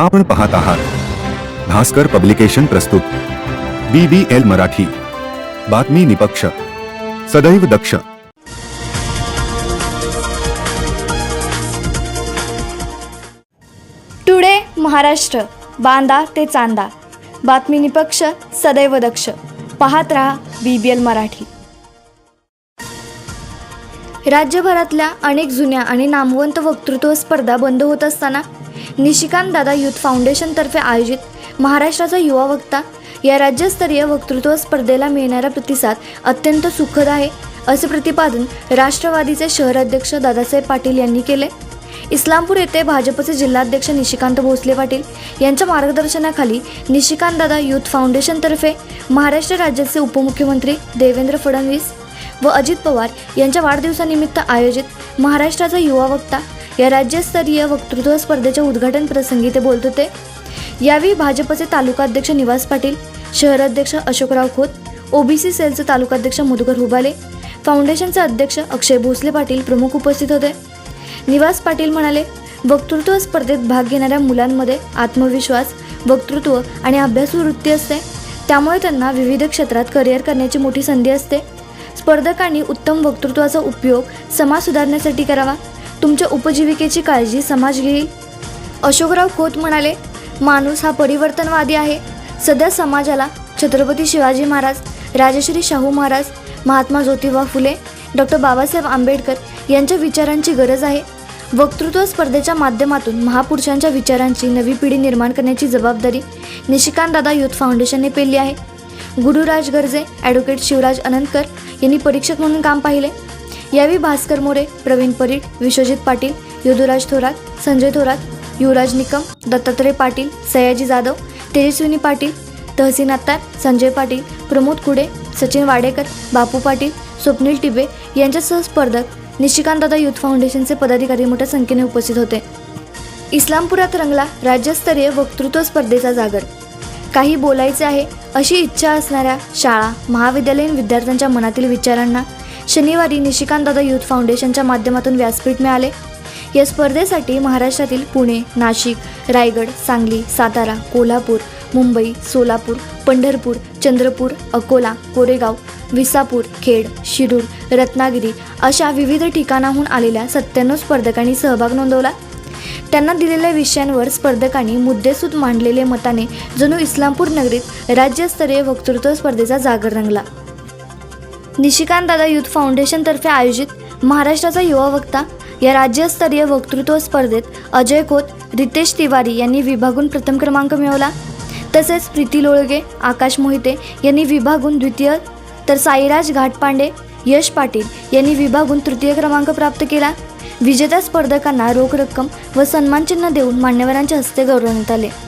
आपण पाहत आहात. भास्कर पब्लिकेशन प्रस्तुत. B B L Marathi. बातमी निपक्ष. सदैव दक्ष. टुडे महाराष्ट्र बांदा ते चांदा. बातमी निपक्ष सदैव दक्ष. पाहत रहा बी बी एल मराठी. राज्यभरातल्या अनेक जुन्या आणि नामवंत वक्तृत्व स्पर्धा बंद होत असताना निशिकांत दादा युथ फाउंडेशनतर्फे आयोजित महाराष्ट्राचा युवा वक्ता या राज्यस्तरीय वक्तृत्व स्पर्धेला मिळणारा प्रतिसाद अत्यंत सुखद आहे असे प्रतिपादन राष्ट्रवादीचे शहराध्यक्ष दादासाहेब पाटील यांनी केले. इस्लामपूर येथे भाजपचे जिल्हाध्यक्ष निशिकांत भोसले पाटील यांच्या मार्गदर्शनाखाली निशिकांत दादा युथ फाउंडेशनतर्फे महाराष्ट्र राज्याचे उपमुख्यमंत्री देवेंद्र फडणवीस व अजित पवार यांच्या वाढदिवसानिमित्त आयोजित महाराष्ट्राचा युवा वक्ता या राज्यस्तरीय वक्तृत्व स्पर्धेच्या उद्घाटन प्रसंगी ते बोलत होते. यावेळी भाजपचे तालुकाध्यक्ष निवास पाटील शहराध्यक्ष अशोकराव खोत ओबीसी सेलचे तालुकाध्यक्ष मधुकर हुबाले फाउंडेशनचे अध्यक्ष अक्षय भोसले पाटील प्रमुख उपस्थित होते. निवास पाटील म्हणाले वक्तृत्व स्पर्धेत भाग घेणाऱ्या मुलांमध्ये आत्मविश्वास वक्तृत्व आणि अभ्यासू वृत्ती असते. त्यामुळे त्यांना विविध क्षेत्रात करिअर करण्याची मोठी संधी असते. स्पर्धकांनी उत्तम वक्तृत्वाचा उपयोग समाज सुधारण्यासाठी करावा. तुमच्या उपजीविकेची काळजी समाज घेईल. अशोकराव खोत म्हणाले माणूस हा परिवर्तनवादी आहे. सध्या समाजाला छत्रपती शिवाजी महाराज राजश्री शाहू महाराज महात्मा ज्योतिबा फुले डॉक्टर बाबासाहेब आंबेडकर यांच्या विचारांची गरज आहे. वक्तृत्व स्पर्धेच्या माध्यमातून महापुरुषांच्या विचारांची नवी पिढी निर्माण करण्याची जबाबदारी निशिकांतदादा दादा युथ फाउंडेशनने पेलली आहे. गुरुराज गर्जे ॲडव्होकेट शिवराज अनंतकर यांनी परीक्षक म्हणून काम पाहिले. यावेळी भास्कर मोरे प्रवीण परीट विश्वजित पाटील युधुराज थोरात संजय थोरात युवराज निकम दत्तात्रय पाटील सयाजी जाधव तेजस्विनी पाटील तहसीन अत्तार संजय पाटील प्रमोद कुडे सचिन वाडेकर बापू पाटील स्वप्नील टिबे यांच्यासह स्पर्धक निशिकांतदादा युथ फाउंडेशनचे पदाधिकारी मोठ्या संख्येने उपस्थित होते. इस्लामपुरात रंगला राज्यस्तरीय वक्तृत्व स्पर्धेचा जागर. काही बोलायचे आहे अशी इच्छा असणाऱ्या शाळा महाविद्यालयीन विद्यार्थ्यांच्या मनातील विचारांना शनिवारी निशिकांतदादा युथ फाउंडेशनच्या माध्यमातून व्यासपीठ मिळाले. या स्पर्धेसाठी महाराष्ट्रातील पुणे नाशिक रायगड सांगली सातारा कोल्हापूर मुंबई सोलापूर पंढरपूर चंद्रपूर अकोला कोरेगाव विसापूर खेड शिरूर रत्नागिरी अशा विविध ठिकाणाहून आलेल्या सत्त्याण्णव स्पर्धकांनी सहभाग नोंदवला. त्यांना दिलेल्या विषयांवर स्पर्धकांनी मुद्देसूद मांडलेले मताने जणू इस्लामपूर नगरीत राज्यस्तरीय वक्तृत्व स्पर्धेचा जागर रंगला. निशिकांत दादा युथ फाउंडेशनतर्फे आयोजित महाराष्ट्राचा युवा वक्ता या राज्यस्तरीय वक्तृत्व स्पर्धेत अजय खोत रितेश तिवारी यांनी विभागून प्रथम क्रमांक मिळवला. तसेच प्रीती लोळगे आकाश मोहिते यांनी विभागून द्वितीय तर साईराज घाटपांडे यश पाटील यांनी विभागून तृतीय क्रमांक प्राप्त केला. विजेत्या स्पर्धकांना रोख रक्कम व सन्मानचिन्ह देऊन मान्यवरांच्या हस्ते गौरवण्यात आले.